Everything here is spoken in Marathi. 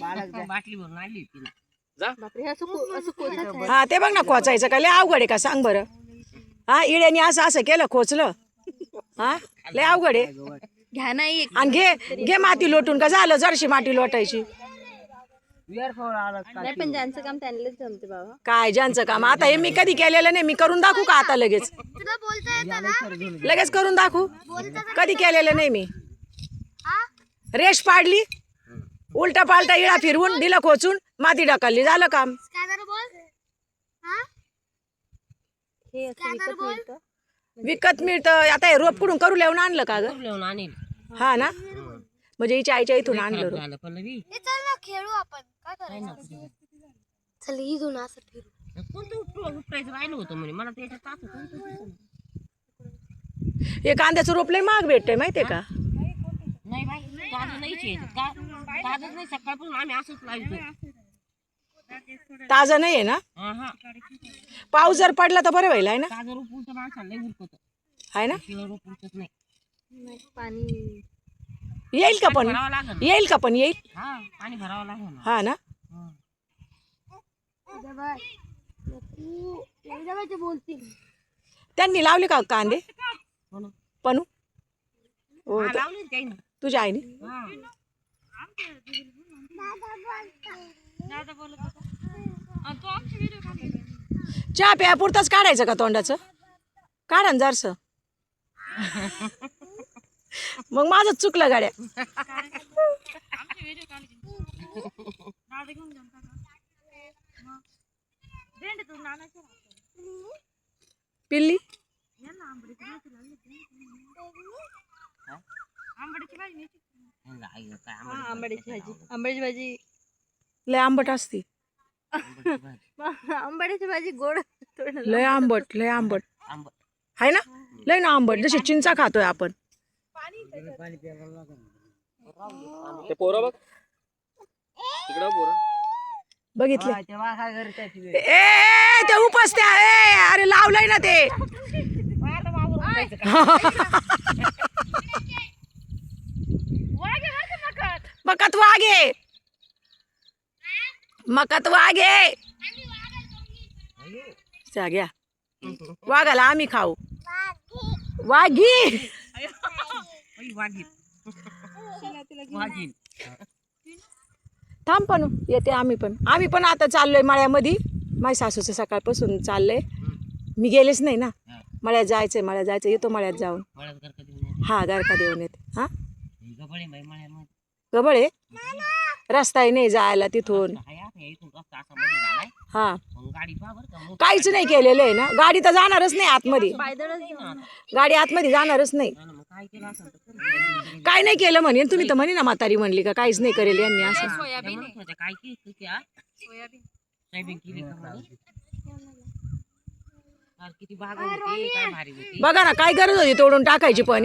बाटली भरून आणली होती ना. बापरे हे असं को- असं कोचाच आहे. हा ते बघ ना खोचायचं का लय अवघड आहे का? सांग बरं. हा इड्याने असं असं केलं खोचलं. हा लय अवघड आहे. घ्या ना एक. आणि घे घे माती लोटून का? झालं जरशी माती लोटायची. नाही पण ज्यांचं काम त्यांनाच जमते बाबा. काय ज्यांचं काम? आता हे मी कधी केलेलं नाही. मी करून दाखवू का आता लगेच? तुला बोलता येतं ना? लगेच करून दाखवू? कधी केलेलं नाही मी? रेश पाडली? उलटा पालटा इळा फिरवून दिलं खोचून माती ढकलली. झालं काम. स्कॅनर बोल. हा? हे असं विकत मिळतं? विकत मिळतं. आता हे रोप कुठून करू लावून आणलं का ग? आणेल. हा ना? म्हणजे हिच्या आईच्या इथून आणलं रोप. झालं पल्लवी खेळू आपण. काय करायचं? चल इथून असं फिरू. कोणतं उठ- उपटायचं राहिलं होतं म्हणे. मला त्याच्यात तास होतं. आणि तो दिसला. हे कांद्याचं रोप लय महाग भेटतंय माहितीये का? ताजं आहे का नाही सकाळपासून आम्ही असंच लावतो ताजं नाही आहे ना? हा हा पाऊस जर पडला तर बरं होईल आहे ना? ताजं रोप उलट माणसाला लई उरकत आहे ना? शिळ रोप उलटत नाही. नाही, पाणी येईल का पण भरावं लागेल येईल का पण येईल? हा पाणी भरावं लागेल ना. हा ना? हा. बोलतील त्यांनी लावले का कांदे? हो ना. पणू हो हा, लावली ना त्याईनं. तुझ्या आईने. चहा प्या पुरताच काढायचं का तोंडाचं? काढा ना जरस. मग माझंच चुकलं गाड्या. पिल्ली? आंबाड्याची भाजी. आंबाड्याची भाजी. लय आंबट असती. आंबाड्याची भाजी गोड लय आंबट लय आंबट. आंबट. आहे ना? लय ना आंबट. जशी चिंचा खातोय आपण. ते पोरं बघ. तिकडं पोरं. बघितले. ए ते उपसत्या ए अरे लावलंय ना ते. मकत वागे मकत वागे घ्या. वाघाला आम्ही खाऊ. वाघी. थांब पण येते आम्ही पण. आम्ही पण आता चाललोय मळ्यामध्ये. माझ्या सासूचं सकाळपासून चाललंय. मी गेलेच नाही ना. मळ्यात जायचंय मळ्यात जायचं येतो मळ्यात जाऊन. हा गारखा देऊन येते. हा? गबळे रस्ता नाही जायला तिथून. हाय आता या इथून रस्ता असा मध्ये झालाय. हा. काहीच नाही केलेलं आहे ना. गाडी तर जाणारच नाही आतमध्ये. गाडी आतमध्ये जाणारच नाही. काय केलं असं तर करू. काय नाही केलं म्हणे. तुम्ही तर म्हणे ना म्हातारी म्हणली का काहीच नाही करेल यांनी असं. बघा ना काय गरज होती तोडून टाकायची पण.